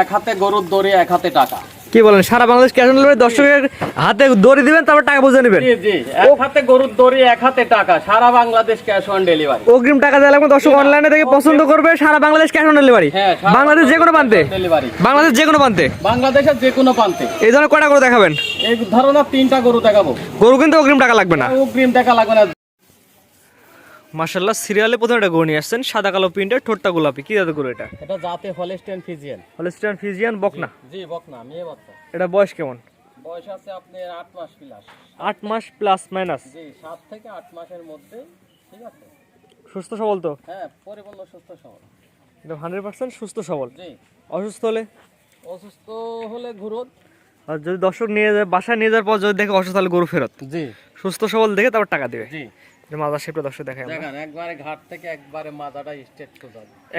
এক হাতে গরুর দড়ি এক হাতে টাকা। কি বলেন সারা বাংলাদেশ ক্যাশ অন ডেলিভারি দর্শকের হাতে দড়ি দিবেন তারপর টাকা বুঝে নেবেন? জি জি এক হাতে গরুর দড়ি এক হাতে টাকা সারা বাংলাদেশ ক্যাশ অন ডেলিভারি। অগ্রিম টাকা দেওয়া লাগবে দর্শক অনলাইনে থেকে পছন্দ করবে সারা বাংলাদেশ ক্যাশ অন ডেলিভারি। হ্যাঁ বাংলাদেশ যে কোনো প্রান্তে। ডেলিভারি। বাংলাদেশ যে কোনো প্রান্তে। বাংলাদেশের যে কোনো প্রান্তে। এই ধরনের কটা করে দেখাবেন? এই ধরনের তিনটা গরু দেখাবো। গরু কিন্তু অগ্রিম টাকা লাগবে না। অগ্রিম টাকা লাগবে না। মার্শাল্লাহ সিরিয়ালে প্রথমে একটা গরু নিয়ে আসছেন সাদা কালো প্রিন্টের ঠোঁটটা গোলাপি। কি জাতের গরু এটা? এটা জাতে হলেস্টেন ফিজিয়ান। হলিস্টান ফিজিয়ান বকনা? জি বকনা মেয়ে বাচ্চা। এটা বয়স কেমন? বয়স আছে আপনার আট মাস প্লাস আট মাস প্লাস মাইনাস জি সাত থেকে আট মাসের মধ্যে ঠিক আছে? সুস্থ সবল তো? হ্যাঁ পরিপূর্ণ সুস্থ সবল। এটা হান্ড্রেড পার্সেন্ট সুস্থ সবল। জি। অসুস্থ হলে? অসুস্থ হলে ঘুরুন। আর যদি দর্শক নিয়ে যায় বাসায় নিয়ে যাওয়ার পর যদি দেখে অসুস্থ হলে গরু ফেরত। জি। সুস্থ সবল দেখে তারপর টাকা দেবে। জি। শেপটা দর্শক দেখেন একবারে ঘাট থেকে একবারে স্ট্রেট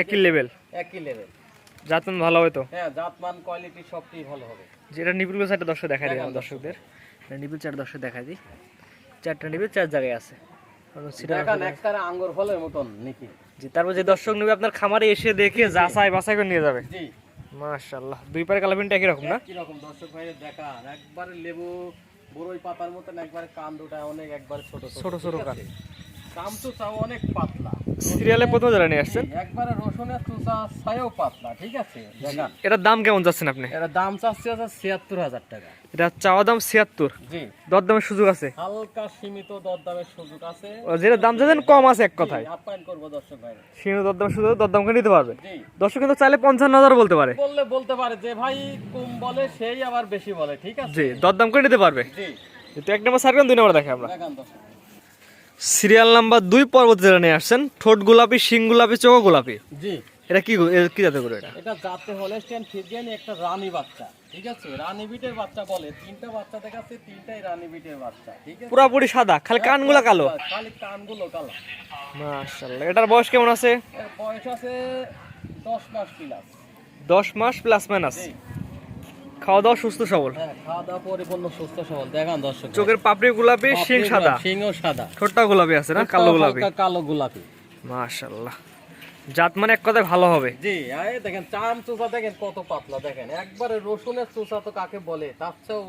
একই লেভেল একই লেভেল যাতন ভালো হবে তো? হ্যাঁ জাতমান কোয়ালিটি সবটি ভালো হবে। যেটা চারটা দর্শক দেখা দিই আমার দর্শকদের। নিপিল চারটা দর্শক দেখা দিই। চারটা নিপিল চার জায়গায় আছে। আঙ্গুর ফলের মতন নাকি জি তারপর যে দর্শক নেবে আপনার খামারে এসে দেখে যাচাই বাছাই করে নিয়ে যাবে। জি। মাশাআল্লাহ দুই পারে একই রকম না? কি রকম দর্শক ভাইরে দেখান একবারে লেবু বড়ই পাতার মতন একবারে কান দুটা অনেক একবারে ছোট ছোট। ছোট কান। কাম অনেক পাতলা। সিরিয়ালে প্রথম যারা নিয়ে আসছেন? একবারে রসুনের চুষা ছায়াও পাতলা ঠিক আছে? দেখান। এটার দাম কেমন যাচ্ছেন আপনি? এটা দাম চাচ্ছে হচ্ছে ছিয়াত্তর হাজার টাকা। এটা চাওয়া দাম ছিয়াত্তর। জি। দরদামের সুযোগ আছে? হালকা সীমিত দরদামের সুযোগ আছে। যেটা দাম চাচ্ছেন কম আছে এক কথায়। আপ্যায়ন করব দর্শক ভাই। সীমিত দরদামের সুযোগ দরদাম করে নিতে পারবে। দর্শক কিন্তু চাইলে পঞ্চান্ন হাজার বলতে পারে। বললে বলতে পারে যে ভাই কম বলে সেই আবার বেশি বলে ঠিক আছে? জি দরদাম করে নিতে পারবে। জি। তো এক নম্বর সার্কেল দুই নম্বর দেখে আমরা। সিরিয়াল নাম্বার দুই পর্বত যারা নিয়ে আসছেন ঠোঁট গোলাপি শিং গোলাপি চোখ গোলাপি। জি। এটা কি কি জাতের গরু এটা? এটা জাতে হলেস্টেন ফিজিয়ান একটা রানী বাচ্চা ঠিক আছে? রানী বিটের বাচ্চা বলে তিনটা বাচ্চা দেখাচ্ছে তিনটাই রানী বিটের বাচ্চা ঠিক আছে? পুরাপুরি সাদা খালি কানগুলা কালো। খালি কানগুলো কালো। মাশাআল্লাহ এটার বয়স কেমন আছে? এর বয়স আছে দশ মাস প্লাস দশ মাস প্লাস মাইনাস খাওয়া দাওয়া সুস্থ সবল? হ্যাঁ খাওয়া দাওয়া পরিপূর্ণ সুস্থ সবল। দেখান দর্শক। চোখের পাপড়ি গোলাপি শিং সাদা? সিংও সাদা। ঠোঁটটা গোলাপি আছে না? কালো গোলাপি? কালো গোলাপি। মাশাআল্লাহ। জাত মানে এক কথায় ভালো হবে। জি দেখেন চাম চোষা দেখেন কত পাতলা দেখেন। একবারে রসুনের চোষা তো কাকে বলে তার চেয়েও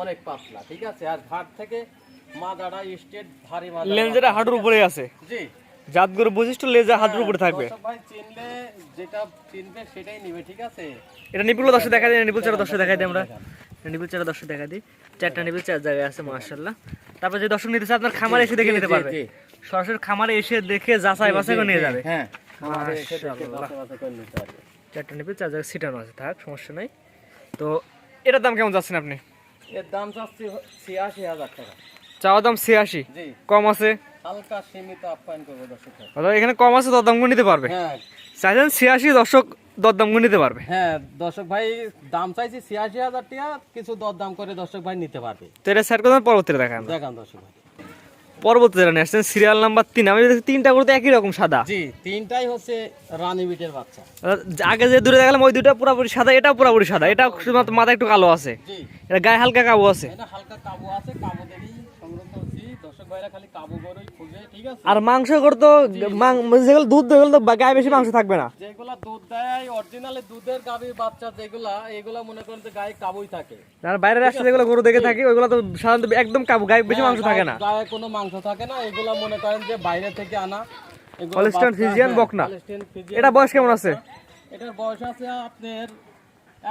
অনেক পাতলা ঠিক আছে? আর ঘাট থেকে মাদাটা স্টেট ভারী মাদা লেন্সের হাঁটুর উপরে আছে। জি। জাত গরু বৈশিষ্ট্য লেজা হাঁটুর উপরে থাকবে। ভাই চিনলে যেটা চিনবে সেটাই নিবে ঠিক আছে? এটা নিপুল দর্শক দেখা দিই নিপুল চারা দর্শক দেখা দিই আমরা। নিপুল চারা দর্শক দেখা দিই। চারটা নিপুল চার জায়গায় আছে মাশাআল্লাহ। তারপর যে দর্শক নিতে চায় আপনার খামারে এসে দেখে নিতে পারবে। সরাসরি খামারে এসে দেখে যাচাই বাছাই করে নিয়ে যাবে। হ্যাঁ আমাদের এসে দেখে মাশাআল্লাহ। বাছাই বাছাই করে নিতে পারবে। চারটা নিপুল চার জায়গায় সিটানো আছে থাক সমস্যা নাই। তো এটার দাম কেমন যাচ্ছেন আপনি? এর দাম চাচ্ছি ছিয়াশি হাজার টাকা। চাওয়া দাম ছিয়াশি। কম আছে? হালকা সীমিত আপ্যায়ন করব দর্শক। এখানে কম আছে দরদাম করে নিতে পারবে। হ্যাঁ। চাইছেন ছিয়াশি দর্শক দরদাম করে নিতে পারবে। হ্যাঁ দর্শক ভাই দাম চাইছি ছিয়াশি হাজার টাকা কিছু দর দাম করে দর্শক ভাই নিতে পারবে। তো এটা করবেন পরবর্তীতে দেখা আমরা। দেখান দর্শক ভাই। যারা নিয়ে সিরিয়াল নাম্বার তিন আমি তিনটা করতে একই রকম সাদা। জি তিনটাই হচ্ছে রানী বিটের বাচ্চা। আগে যে দূরে দেখালাম ওই দুটা পুরোপুরি সাদা এটাও পুরোপুরি সাদা। এটা শুধুমাত্র মাথা একটু কালো আছে। এটা গায়ে হালকা কাবু আছে। এটা হালকা কাবু আছে কাবু দেখি আর মাংস করতো যেগুলো দুধ দেগুলো তো গায়ে বেশি মাংস থাকবে না। যেগুলা দুধ দেয় অরিজিনালি দুধের গাভীর বাচ্চা যেগুলা এগুলা মনে করেন যে গায়ে কাবুই থাকে। আর বাইরের রাস্তা যেগুলো গরু দেখে থাকি ওইগুলো তো সাধারণত একদম কাবু গায়ে বেশি মাংস থাকে না। গায়ে- কোনো মাংস থাকে না এগুলা মনে করেন যে বাইরে থেকে আনা। Friesian হ্যাঁ, বকনা। এটা বয়স কেমন আছে? এটার বয়স আছে আপনার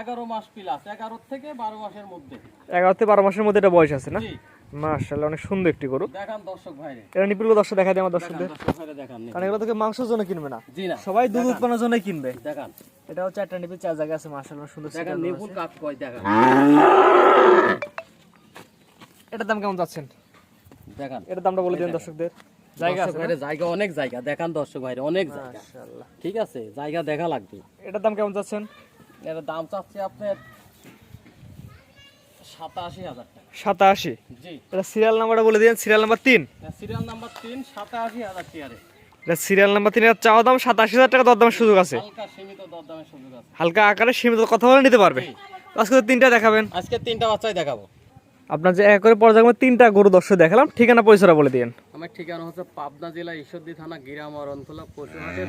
এগারো মাস প্লাস এগারো থেকে বারো মাসের মধ্যে। এগারো থেকে বারো মাসের মধ্যে এটা বয়স আছে না? জি মার্শাল্লাহ অনেক সুন্দর একটি গরু। দেখান দর্শক ভাইরে। এটা নিপিলগুলো দর্শক দেখা দেয় আমার দর্শকদের। কারণ এগুলো থেকে মাংসের জন্য কিনবে না। জি না সবাই দুধ উৎপাদনের জন্য কিনবে। দেখান। এটা হচ্ছে একটা নিপিল চার জায়গা আছে মার্শাল্লাহ সুন্দর দেখান নিপুল। কাপ কয় দেখান। এটার দাম কেমন যাচ্ছেন দেখান। এটার দামটা বলে দিন দর্শকদের। জায়গা আছে ভাইরে। জায়গা অনেক জায়গা দেখান দর্শক ভাইরে অনেক জায়গা। মাশাআল্লাহ। ঠিক আছে জায়গা দেখা লাগবে। এটার দাম কেমন যাচ্ছেন এর দাম চাচ্ছে আপনার সাতাশি হাজার টাকা। সাতাশি। এটা সিরিয়াল নাম্বারটা বলে দিন সিরিয়াল নাম্বার তিন। সিরিয়াল নাম্বার তিন সাতাশি হাজার টিয়ারে। এটা সিরিয়াল নাম্বার তিন এর চাওয়া দাম সাতাশি হাজার টাকা দরদামের সুযোগ আছে। হালকা আকারে সীমিত কথা বলে নিতে পারবে। আজকে তিনটা দেখাবেন। আজকে তিনটা বাচ্চাই দেখাবো। আপনার যে এক করে পর্যায়ক্রমে তিনটা গরু দর্শক দেখালাম। ঠিকানা পয়সাটা বলে দিন আমার ঠিকানা হচ্ছে পাবনা জেলা ঈশ্বরদী থানা গিরাম অরণখোলা পশুহাটের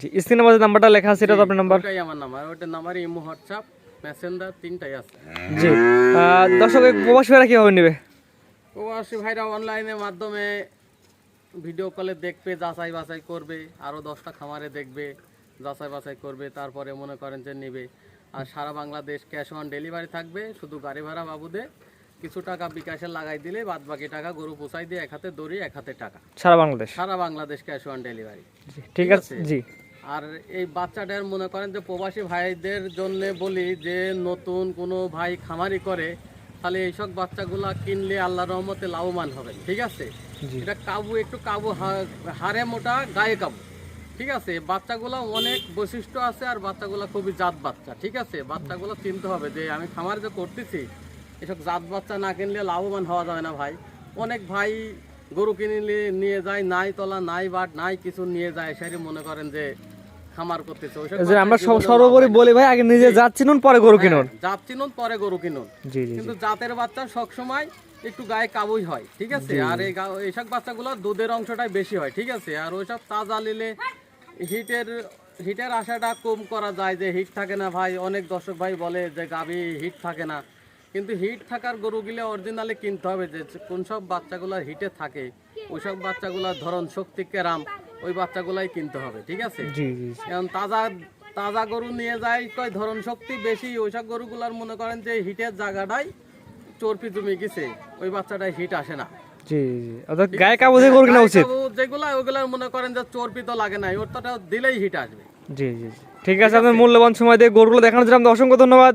জি স্ক্রিনের মধ্যে নাম্বারটা লেখা আছে এটা তো আপনার নাম্বার ওটাই আমার নাম্বার ওটার নাম্বার ইমো হোয়াটসঅ্যাপ মেসেঞ্জার তিনটাই আছে। জি। দর্শক প্রবাসী ভাইরা কীভাবে নেবে? প্রবাসী ভাইরা অনলাইনের মাধ্যমে ভিডিও কলে দেখবে যাচাই বাছাই করবে আরও দশটা খামারে দেখবে যাচাই বাছাই করবে তারপরে মনে করেন যে নেবে। আর সারা বাংলাদেশ ক্যাশ অন ডেলিভারি থাকবে শুধু গাড়ি ভাড়া বাবুদে কিছু টাকা বিকাশে লাগাই দিলে বাদ বাকি টাকা গরু পোষাই দিয়ে এক হাতে দড়ি এক হাতে টাকা। সারা বাংলাদেশ? সারা বাংলাদেশ ক্যাশ অন ডেলিভারি ঠিক আছে? জি। আর এই বাচ্চাটার মনে করেন যে প্রবাসী ভাইদের জন্য বলি যে নতুন কোনো ভাই খামারি করে তাহলে এইসব বাচ্চাগুলা কিনলে আল্লাহ রহমতে লাভবান হবে ঠিক আছে? এটা কাবু একটু কাবু হারে মোটা গায়ে কাবু ঠিক আছে? বাচ্চাগুলো অনেক বৈশিষ্ট্য আছে আর বাচ্চাগুলো খুবই জাত বাচ্চা ঠিক আছে? বাচ্চাগুলো চিনতে হবে যে আমি খামার যে করতেছি এসব জাত বাচ্চা না কিনলে লাভবান হওয়া যাবে না ভাই। অনেক ভাই গরু কিনলে নিয়ে যায় নাই তলা নাই বাট নাই কিছু নিয়ে যায় সেটি মনে করেন যে খামার করতেছে। যে আমরা সর্বোপরি বলি ভাই আগে নিজে জাত চিনুন পরে গরু কিনুন। হ্যাঁ, জাত চিনুন পরে গরু কিনুন। কিন্তু জাতের বাচ্চা সবসময় একটু গায়ে কাবুই হয় ঠিক আছে? আর এই গা- এইসব বাচ্চাগুলো দুধের অংশটাই বেশি হয় ঠিক আছে? আর ওইসব তাজা নিলে হিটের হিটের আশাটা কম করা যায় যে হিট থাকে না ভাই। অনেক দর্শক ভাই বলে যে গাভি হিট থাকে না। কিন্তু হিট থাকার গরুগুলো অরিজিনালি কিনতে হবে যে কোন সব বাচ্চাগুলো হিটে থাকে ওইসব বাচ্চাগুলোর ধরন শক্তি কেরাম ওই বাচ্চাগুলাই কিনতে হবে ঠিক আছে। এখন তাজা তাজা গরু নিয়ে যায় কয় ধরন শক্তি বেশি ওইসব গরুগুলার মনে করেন যে হিটের জায়গাটাই চর্পি জমে গেছে ওই বাচ্চাটায় হিট আসে না। জি জি অর্থাৎ গায়ে কাবুজে কিনা উচিত। যেগুলা ওগুলার মনে করেন যে চর্পি তো লাগে না ওরটা দিলেই হিট আসবে। জি জি জি। ঠিক আছে আপনার মূল্যবান সময় দিয়ে গরুগুলো দেখানোর জন্য অসংখ্য ধন্যবাদ।